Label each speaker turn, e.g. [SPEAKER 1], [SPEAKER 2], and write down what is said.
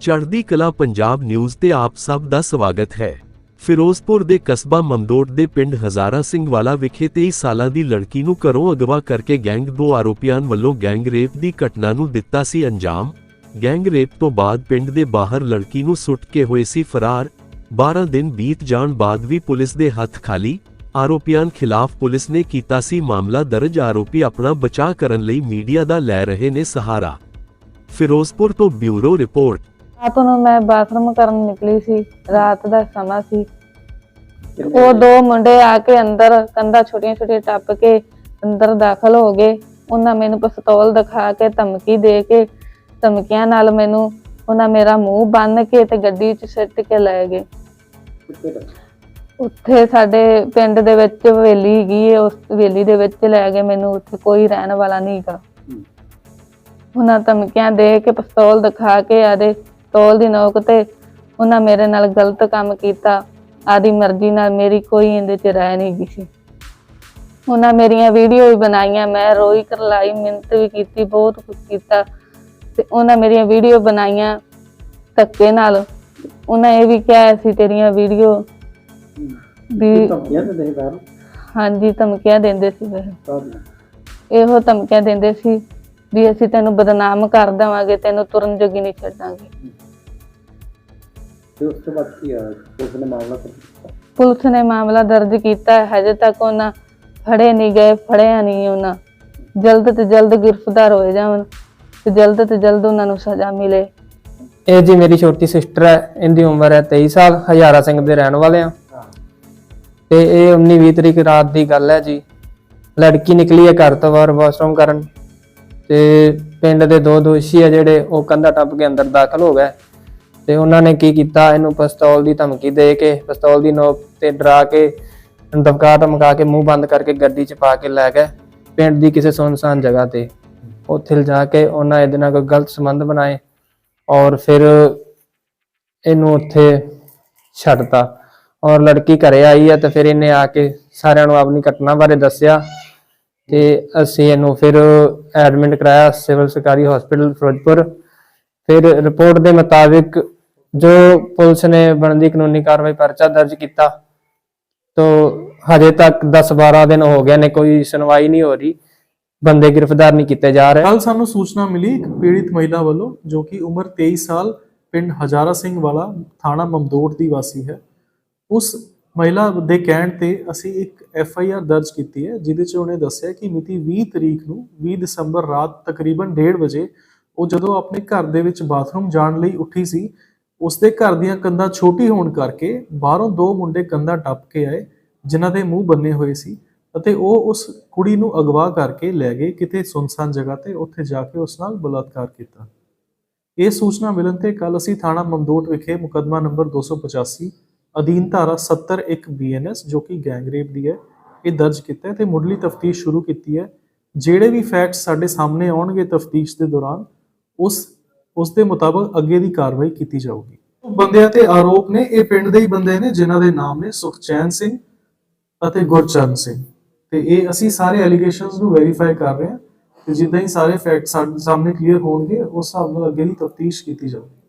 [SPEAKER 1] ਚੜ੍ਹਦੀ ਕਲਾ ਪੰਜਾਬ ਨਿਊਜ਼ ਤੇ ਆਪ ਸਭ ਦਾ ਸਵਾਗਤ ਹੈ। ਫਿਰੋਜ਼ਪੁਰ ਦੇ ਕਸਬਾ ਮਮਦੋਟ ਦੇ ਪਿੰਡ ਹਜ਼ਾਰਾ ਸਿੰਘ ਵਾਲਾ ਵਿਖੇ 23 ਸਾਲਾਂ ਦੀ ਲੜਕੀ ਨੂੰ ਘਰੋਂ ਅਗਵਾ ਕਰਕੇ ਗੈਂਗ ਦੋ ਆਰੋਪੀਆਂ ਵੱਲੋਂ ਗੈਂਗ ਰੇਪ ਦੀ ਘਟਨਾ ਨੂੰ ਦਿੱਤਾ ਸੀ ਅੰਜਾਮ। ਗੈਂਗ ਰੇਪ ਤੋਂ ਬਾਅਦ ਪਿੰਡ ਦੇ ਬਾਹਰ ਲੜਕੀ ਨੂੰ ਸੁੱਟ ਕੇ ਹੋਏ ਸੀ ਫਰਾਰ। 12 ਦਿਨ ਬੀਤ ਜਾਣ ਬਾਅਦ ਵੀ ਪੁਲਿਸ ਦੇ ਹੱਥ ਖਾਲੀ। ਆਰੋਪੀਆਂ ਖਿਲਾਫ ਪੁਲਿਸ ਨੇ ਕੀਤਾ ਸੀ ਮਾਮਲਾ ਦਰਜ। ਆਰੋਪੀ ਆਪਣਾ ਬਚਾਅ ਕਰਨ ਲਈ ਮੀਡੀਆ ਦਾ ਲੈ ਰਹੇ ਨੇ ਸਹਾਰਾ। ਫਿਰੋਜ਼ਪੁਰ ਤੋਂ ਬਿਊਰੋ ਰਿਪੋਰਟ।
[SPEAKER 2] ਰਾਤ ਨੂੰ ਮੈਂ ਬਾਥਰੂਮ ਕਰਨ ਨਿਕਲੀ ਸੀ ਰਾਤ ਦਾ ਸਮਾਂ ਸੀ। ਉਹ ਦੋ ਮੁੰਡੇ ਆ ਕੇ ਅੰਦਰ ਕੰਧਾਂ ਛੋਟੀਆਂ ਛੋਟੀਆਂ ਟੱਪ ਕੇ ਅੰਦਰ ਦਾਖਲ ਹੋ ਗਏ। ਉਹਨਾਂ ਮੈਨੂੰ ਪਿਸਤੌਲ ਦਿਖਾ ਕੇ ਧਮਕੀ ਦੇ ਕੇ ਧਮਕੀਆਂ ਨਾਲ ਮੈਨੂੰ ਉਹਨਾਂ ਮੇਰਾ ਮੂੰਹ ਬੰਨ ਕੇ ਤੇ ਗੱਡੀ 'ਚ ਸਿੱਟ ਕੇ ਲੈ ਗਏ। ਉੱਥੇ ਸਾਡੇ ਪਿੰਡ ਦੇ ਵਿੱਚ ਹਵੇਲੀ ਹੈਗੀ ਹੈ ਉਸ ਹਵੇਲੀ ਦੇ ਵਿੱਚ ਲੈ ਗਏ ਮੈਨੂੰ ਉੱਥੇ ਕੋਈ ਰਹਿਣ ਵਾਲਾ ਨਹੀਂ ਹੈਗਾ। ਉਹਨਾਂ ਧਮਕੀਆਂ ਦੇ ਕੇ ਪਿਸਤੌਲ ਦਿਖਾ ਕੇ ਆਦੇ ਪਿਸਤੌਲ ਦੀ ਨੋਕ ਤੇ ਉਹਨਾਂ ਮੇਰੇ ਨਾਲ ਗਲਤ ਕੰਮ ਕੀਤਾ। ਆਦੀ ਮਰਜ਼ੀ ਨਾਲ ਮੇਰੀ ਕੋਈ ਇਹਦੇ ਚ ਰਹਿ ਨਹੀਂ ਗਈ ਸੀ। ਉਹਨਾਂ ਮੇਰੀਆਂ ਵੀਡੀਓ ਵੀ ਬਣਾਈਆਂ ਮੈਂ ਰੋਈ ਕਰਲਾਈ ਮਿਹਨਤ ਵੀ ਕੀਤੀ ਬਹੁਤ ਕੁਝ ਕੀਤਾ। ਤੇ ਉਹਨਾਂ ਮੇਰੀਆਂ ਵੀਡੀਓ ਬਣਾਈਆਂ ਧੱਕੇ ਨਾਲ। ਉਹਨਾਂ ਇਹ ਵੀ ਕਿਹਾ ਸੀ ਤੇਰੀਆਂ ਵੀਡੀਓ ਵੀ
[SPEAKER 3] ਧਮਕੀਆਂ ਦਿੰਦੇ ਬਾਹਰ?
[SPEAKER 2] ਹਾਂਜੀ ਧਮਕੀਆਂ ਦਿੰਦੇ ਸੀ
[SPEAKER 3] ਕਾਹਦੀਆਂ
[SPEAKER 2] ਇਹੋ ਧਮਕੀਆਂ ਦਿੰਦੇ ਸੀ ਵੀ ਅਸੀਂ ਤੈਨੂੰ ਬਦਨਾਮ ਕਰ ਦੇਵਾਂਗੇ ਤੈਨੂੰ ਤੁਰਨ ਜੋਗੀ ਨਹੀਂ ਛੱਡਾਂਗੇ।
[SPEAKER 3] ਤੇ ਉਸ ਤੋਂ ਬਾਅਦ ਕੀ ਆ? ਪੁਲਿਸ ਨੇ ਮਾਮਲਾ ਦਰਜ ਕੀਤਾ?
[SPEAKER 2] ਪੁਲਿਸ ਨੇ ਮਾਮਲਾ ਦਰਜ ਕੀਤਾ ਹੈ ਹਜੇ ਤੱਕ ਉਹਨਾਂ ਫੜੇ ਨਹੀਂ ਗਏ ਫੜਿਆ ਨਹੀਂ ਉਹਨਾਂ। ਜਲਦ ਤੋਂ ਜਲਦ ਗ੍ਰਿਫਤਾਰ ਹੋਏ ਜਾਣ ਤੇ ਜਲਦ ਤੋਂ ਜਲਦ ਉਹਨਾਂ ਨੂੰ ਸਜ਼ਾ ਮਿਲੇ।
[SPEAKER 4] ਇਹ ਜੀ ਮੇਰੀ ਛੋਟੀ ਸਿਸਟਰ ਹੈ ਇਹਦੀ ਉਮਰ ਹੈ 23 ਸਾਲ ਹਜ਼ਾਰਾ ਸਿੰਘ ਦੇ ਰਹਿਣ ਵਾਲੇ ਆ ਤੇ ਇਹ 19 20 ਤਰੀਕ ਰਾਤ ਦੀ ਗੱਲ ਹੈ ਜੀ। ਲੜਕੀ ਨਿਕਲੀ ਹੈ ਘਰ ਤੋਂ ਬਾਹਰ ਵਾਸ਼ਰੂਮ ਕਰਨ। ਤੇ ਪਿੰਡ ਦੇ ਦੋ ਦੋਸ਼ੀ ਆ ਜਿਹੜੇ ਉਹ ਕੰਧਾ ਟੱਪ ਕੇ ਅੰਦਰ ਦਾਖਲ ਹੋ ਗਏ। ਤੇ ਉਹਨਾਂ ਨੇ ਕੀ ਕੀਤਾ? ਇਹਨੂੰ ਪਿਸਤੌਲ ਦੀ ਧਮਕੀ ਦੇ ਕੇ, ਪਿਸਤੌਲ ਦੀ ਨੋਕ ਤੇ ਡਰਾ ਕੇ, ਦਬਕਾ ਧਮਕਾ ਕੇ ਮੂੰਹ ਬੰਦ ਕਰਕੇ ਗੱਡੀ 'ਚ ਪਾ ਕੇ ਲੈ ਗਏ ਪਿੰਡ ਦੀ ਕਿਸੇ ਸੁਨਸਾਨ ਜਗ੍ਹਾ ਤੇ। ਉੱਥੇ ਲਿਜਾ ਕੇ ਉਹਨਾਂ ਇਹਦੇ ਨਾਲ ਕੋਈ ਗਲਤ ਸੰਬੰਧ ਬਣਾਏ ਔਰ ਫਿਰ ਇਹਨੂੰ ਉੱਥੇ ਛੱਡਤਾ ਔਰ ਲੜਕੀ ਘਰੇ ਆਈ ਹੈ ਤੇ ਫਿਰ ਇਹਨੇ ਆ ਕੇ ਸਾਰਿਆਂ ਨੂੰ ਆਪਣੀ ਘਟਨਾ ਬਾਰੇ ਦੱਸਿਆ। ਤੇ ਅਸੀਂ ਇਹਨੂੰ ਫਿਰ ਐਡਮਿਟ ਕਰਾਇਆ ਸਿਵਲ ਸਰਕਾਰੀ ਹਸਪੀਟਲ ਫਿਰੋਜ਼ਪੁਰ। ਫਿਰ ਰਿਪੋਰਟ ਦੇ ਮੁਤਾਬਿਕ ਜੋ ਪੁਲਿਸ ਨੇ ਬਣਦੀ ਕਾਨੂੰਨੀ ਕਾਰਵਾਈ ਪਰਚਾ ਦਰਜ ਕੀਤਾ, ਤੋ ਹਜੇ ਤੱਕ 10-12 ਦਿਨ ਹੋ ਗਏ ਨੇ, ਕੋਈ ਸੁਣਵਾਈ ਨਹੀਂ ਹੋ ਰਹੀ। ਬੰਦੇ ਗ੍ਰਿਫਤਾਰ ਨਹੀਂ ਕੀਤੇ ਜਾ ਰਹੇ।
[SPEAKER 5] ਕੱਲ ਸਾਨੂੰ ਸੂਚਨਾ ਮਿਲੀ ਇੱਕ ਪੀੜਿਤ ਮਹਿਲਾ ਵੱਲੋਂ, ਜੋ ਕਿ ਉਮਰ 23 ਸਾਲ, ਪਿੰਡ ਹਜ਼ਾਰਾ ਸਿੰਘ ਵਾਲਾ, ਥਾਣਾ ਮਮਦੋਟ ਦੀ ਵਾਸੀ ਹੈ। ਉਸ ਮਹਿਲਾ ਦੇ ਕਹਿਣ ਤੇ ਅਸੀਂ ਇੱਕ ਐਫ ਆਈ ਆਰ ਦਰਜ ਕੀਤੀ ਹੈ, ਜਿਹਦੇ 'ਚ ਉਹਨੇ ਦੱਸਿਆ ਕਿ ਮਿਤੀ 20 ਤਰੀਕ ਨੂੰ 20 ਦਸੰਬਰ ਰਾਤ ਤਕਰੀਬਨ 1:30 ਵਜੇ ਉਹ ਜਦੋਂ ਆਪਣੇ ਘਰ ਦੇ ਵਿੱਚ ਬਾਥਰੂਮ ਜਾਣ ਲਈ ਉੱਠੀ ਸੀ, ਉਸਦੇ ਘਰ ਦੀਆਂ ਕੰਧਾਂ ਛੋਟੀ ਹੋਣ ਕਰਕੇ ਬਾਹਰੋਂ ਦੋ ਮੁੰਡੇ ਕੰਧਾਂ ਟੱਪ ਕੇ ਆਏ, ਜਿਨ੍ਹਾਂ ਦੇ ਮੂੰਹ ਬੰਨੇ ਹੋਏ ਸੀ ਅਤੇ ਉਹ ਉਸ ਕੁੜੀ ਨੂੰ ਅਗਵਾ ਕਰਕੇ ਲੈ ਗਏ ਕਿਤੇ ਸੁਨਸਾਨ ਜਗ੍ਹਾ ਤੇ, ਉੱਥੇ ਜਾ ਕੇ ਉਸ ਨਾਲ ਬਲਾਤਕਾਰ ਕੀਤਾ। ਇਹ ਸੂਚਨਾ ਮਿਲਣ ਤੇ ਕੱਲ ਅਸੀਂ ਥਾਣਾ ਮਮਦੋਟ ਵਿਖੇ ਮੁਕੱਦਮਾ ਨੰਬਰ 285 ਅਧੀਨ ਧਾਰਾ 70 1 ਬੀਐਨਐਸ ਜੋ ਕਿ ਗੈਂਗ ਰੇਪ ਦੀ ਹੈ, ਇਹ ਦਰਜ ਕੀਤਾ ਹੈ ਤੇ ਮੁੱਢਲੀ ਤਫਤੀਸ਼ ਸ਼ੁਰੂ ਕੀਤੀ ਹੈ। ਜਿਹੜੇ ਵੀ ਫੈਕਟਸ ਸਾਡੇ ਸਾਹਮਣੇ ਆਉਣਗੇ ਤਫਤੀਸ਼ ਦੇ ਦੌਰਾਨ, ਉਸ ਉਸ ਦੇ ਮੁਤਾਬਕ ਅੱਗੇ ਦੀ ਕਾਰਵਾਈ ਕੀਤੀ ਜਾਊਗੀ। ਬੰਦਿਆਂ ਤੇ ਆਰੋਪ ਨੇ, ਇਹ ਪਿੰਡ ਦੇ ਹੀ ਬੰਦੇ ਨੇ, ਜਿਨ੍ਹਾਂ ਦੇ ਨਾਮ ਨੇ ਸੁਖਚੈਨ ਸਿੰਘ ਅਤੇ ਗੁਰਚਰਨ ਸਿੰਘ। ਤੇ ਇਹ ਅਸੀਂ ਸਾਰੇ ਐਲੀਗੇਸ਼ਨਸ ਨੂੰ ਵੈਰੀਫਾਈ ਕਰ ਰਹੇ ਹਾਂ ਤੇ ਜਿੱਦਾਂ ਹੀ ਸਾਰੇ ਫੈਕਟ ਸਾਡੇ ਸਾਹਮਣੇ ਕਲੀਅਰ ਹੋਣਗੇ, ਉਸ ਹਿਸਾਬ ਨਾਲ ਅੱਗੇ ਦੀ ਤਫਤੀਸ਼ ਕੀਤੀ ਜਾਊਗੀ।